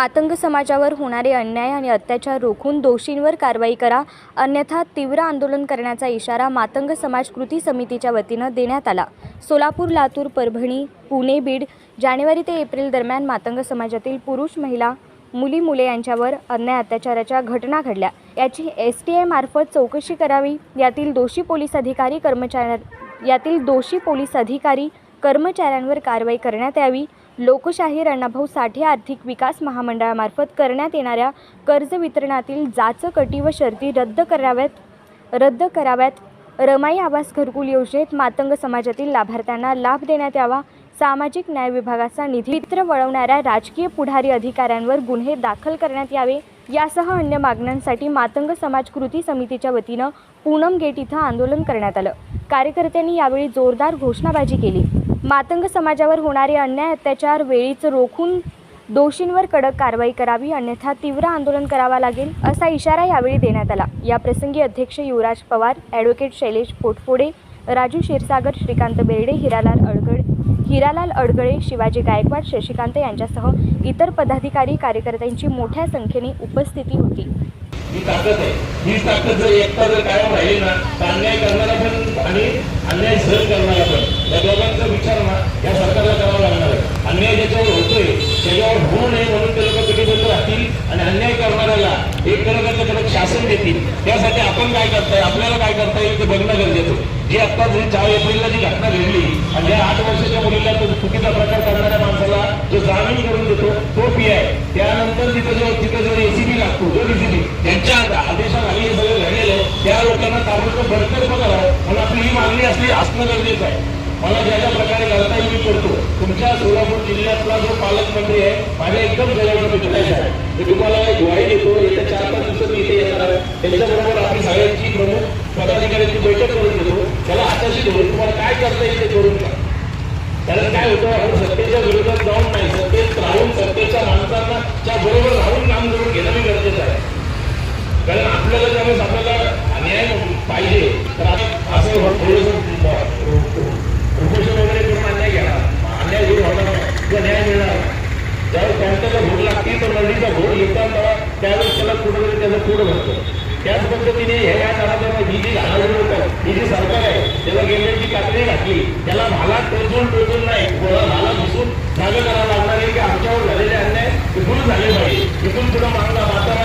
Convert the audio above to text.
मातंग समाजावर होणारे अन्याय आणि अत्याचार रोखून दोषींवर कारवाई करा. अन्यथा तीव्र आंदोलन करण्याचा इशारा मातंग समाज कृती समितीच्या वतीनं देण्यात आला. सोलापूर लातूर परभणी पुणे बीड जानेवारी ते एप्रिल दरम्यान मातंग समाजातील पुरुष महिला मुली मुले यांच्यावर अन्याय अत्याचाराच्या घटना घडल्या. याची एस टी मार्फत चौकशी करावी. यातील दोषी पोलीस अधिकारी कर्मचाऱ्या यातील दोषी पोलीस अधिकारी कर्मचाऱ्यांवर कारवाई करण्यात यावी. लोकशाहीर अण्णाभाऊ साठे आर्थिक विकास महामंडळामार्फत करण्यात येणाऱ्या कर्ज वितरणातील जाचक व शर्ती रद्द कराव्यात रद्द कराव्यात. रमाई आवास घरकुल योजनेत मातंग समाजातील लाभार्थ्यांना लाभ देण्यात यावा. सामाजिक न्याय विभागाचा निधी वळवणाऱ्या राजकीय पुढारी अधिकाऱ्यांवर गुन्हे दाखल करण्यात यावे. यासह अन्य मागण्यांसाठी मातंग समाज कृती समितीच्या वतीनं पूनम गेट इथं आंदोलन करण्यात आलं. कार्यकर्त्यांनी यावेळी जोरदार घोषणाबाजी केली. मातंग समाजावर होणारे अन्याय अत्याचार वेळीच रोखून दोषींवर कडक कारवाई करावी अन्यथा तीव्र आंदोलन करावा लागेल असा इशारा यावेळी देण्यात आला. या प्रसंगी अध्यक्ष युवराज पवार ॲडव्होकेट शैलेश पोटफोडे राजू क्षीरसागर श्रीकांत बेर्डे हिरालाल अडगड हिरालाल अडगळे शिवाजी गायकवाड शशिकांत यांच्यासह इतर पदाधिकारी कार्यकर्त्यांची मोठ्या संख्येने उपस्थिती होती. ही ताकद आहे. ही ताकद जर एकता जर कायम राहिली ना तर अन्याय करणारा पण आणि अन्याय सहन करणारा पण या दोघांचा विचार ना या सरकारला करावा लागणार आहे. अन्याय ज्याच्यावर होतोय त्याच्यावर होऊ नये म्हणून ते लोक कटिबद्ध राहतील आणि अन्याय करणाऱ्याला एक कडक कडक येतील. त्यासाठी आपण काय करताय? आपल्याला काय करता येईल ते बघणं गरजेचं आहे. जी आता जी चार एप्रिलला जी घटना घडली आणि ज्या आठ वर्षाच्या मुलीला तो चुकीचा प्रकार करणाऱ्या माणसाला जो जामीन करून देतो तो पी आय त्यानंतर तिथं जो तिथं जो एसीबी लागतो जो डीसीबी त्यांच्या आदेशाखाली हे सगळं घडलेलं आहे. त्या लोकांना ताबडतोब बडतर्फ करावं म्हणून आपली ही मागणी असली असणं गरजेचं आहे. मला ज्या ज्या प्रकारे करता येईल मी करतो. तुमच्या सोलापूर जिल्ह्यातला जो पालकमंत्री आहे माझ्या एकदम जवळ मित्र आहे. मी तुम्हाला एक ग्वाही देतो येत्या चार पाच दिवसात मी इथे येणार आहे. त्यांच्याबरोबर आपली सगळ्यांची प्रमुख पदाधिकाऱ्यांची बैठक करून घेतो. त्याला आताशी धरून तुम्हाला काय करता येईल ते करून का कारण काय होतं आपण सत्तेच्या विरोधात जाऊन नाही सत्तेत राहून सत्तेच्या माणसांना त्या बरोबर राहून काम करून घेणं मी गरजेचं आहे. कारण आपल्याला ज्यावेळेस आपल्याला अन्याय पाहिजे. तर आपण असं थोडंसं उपोषण वगैरे करून अन्याय घेणार अन्याय दूर होणार नाही. किंवा न्याय मिळणार नाही. ज्यावेळेस ती भूक लागते तर नदीचा भूक येताना त्यावेळेस त्याला कुठेतरी त्याचं पुढं भरतो. त्याच पद्धतीने ह्या या काळात ही जी घालावून होतं ही जी सरकार आहे त्याला गेल्याची कात्री घातली त्याला भाला टोचून टोचून नाही गोळा भाला घुसून जागा करावं लागणार आहे की आमच्यावर झालेले अन्याय इथून झाले पाहिजे. इथून पुढे मागला म्हातारा